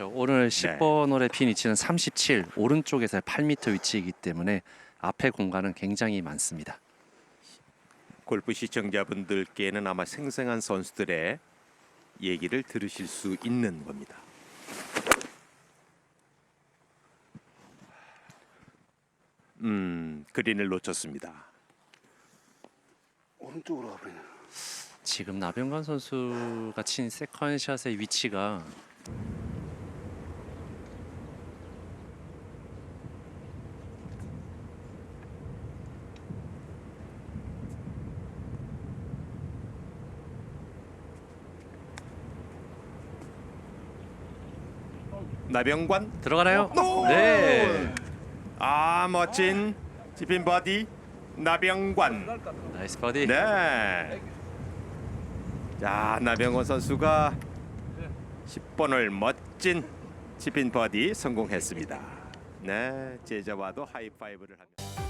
저 오늘 10번 홀의 핀 위치는 37 오른쪽에서 8m 위치이기 때문에 앞에 공간은 굉장히 많습니다. 골프 시청자분들께는 아마 생생한 선수들의 얘기를 들으실 수 있는 겁니다. 음, 그린을 놓쳤습니다. 오른쪽으로 가버리네. 지금 나병관 선수가 친 세컨샷의 위치가 나병관 들어가나요? 노! 네. 아 멋진 지핀 버디 나병관 나이스 버디. 네. 자 나병원 선수가 10번을 멋진 지핀 버디 성공했습니다. 네 제자와도 하이파이브를 합니다.